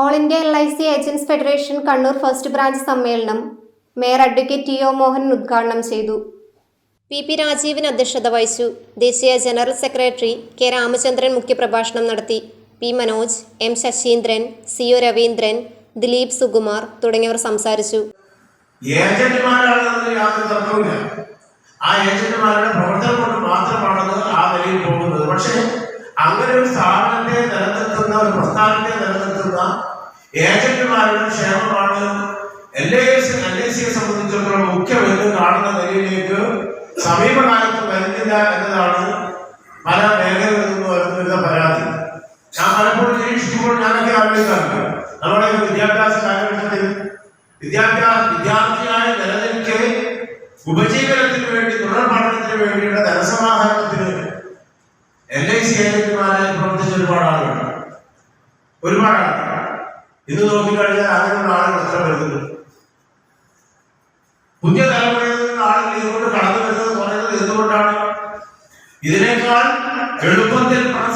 All India L I C agents federation Kannur first branch സമ്മേളനം. Mayor advocate T O Mohan ഉദ്ഘാടനം ചെയ്തു. P P Rajeevan അധ്യക്ഷത വഹിച്ചു. ദേശീയ ജനറൽ സെക്രട്ടറി കെ രാമചന്ദ്രൻ മുഖ്യപ്രഭാഷണം നടത്തി. P Manoj M Sasindran C O Raveendran Dileep Sukumar തുടങ്ങിയവർ സംസാരിച്ചു. പക്ഷേ അങ്ങനെ ഒരു സ്ഥാപനത്തെ നിലനിർത്തുന്ന ഒരു പ്രസ്ഥാനത്തെ നിലനിർത്തുന്ന ഏജന്റുമാരുടെ ക്ഷേമമാണ്. L I S L I സിയെ സംബന്ധിച്ചിടത്തോളം മുഖ്യമെന്ന് കാണുന്ന നിലയിലേക്ക് സമീപകാലത്ത് വരുന്നില്ല എന്നതാണ് പല മേഖലകളിൽ നിന്ന് വരുന്ന പരാതി. ഞാൻ പലപ്പോഴും നിരീക്ഷിക്കുമ്പോൾ ഞാനൊക്കെ ആലോചിക്കാറുണ്ട് നമ്മുടെ വിദ്യാഭ്യാസ കാലഘട്ടത്തിൽ വിദ്യാഭ്യാസ വിദ്യാർത്ഥിയായ നിലനിൽക്കെ ഉപജീവനത്തിന് വേണ്ടി തുടർ പഠനത്തിന് വേണ്ടിയുള്ള ധനസമാഹരണത്തിന് എൽ ഐ സി ഏജന്റുമാരായി പ്രവർത്തിച്ച ഒരുപാട് ആളുകളുണ്ട്. ഒരുപാട് ആളുകൾ ഇന്ന് നോക്കിക്കഴിഞ്ഞാൽ അങ്ങനെയുള്ള ആളുകൾ എത്ര വരുന്നുണ്ട്. പുതിയ തലമുറയിൽ നിന്ന് ആളുകൾ ഇതുകൊണ്ട് കടന്നു വരുന്നത് പറയുന്നത് എന്തുകൊണ്ടാണ്? ഇതിനേക്കാൾ എളുപ്പത്തിൽ പണം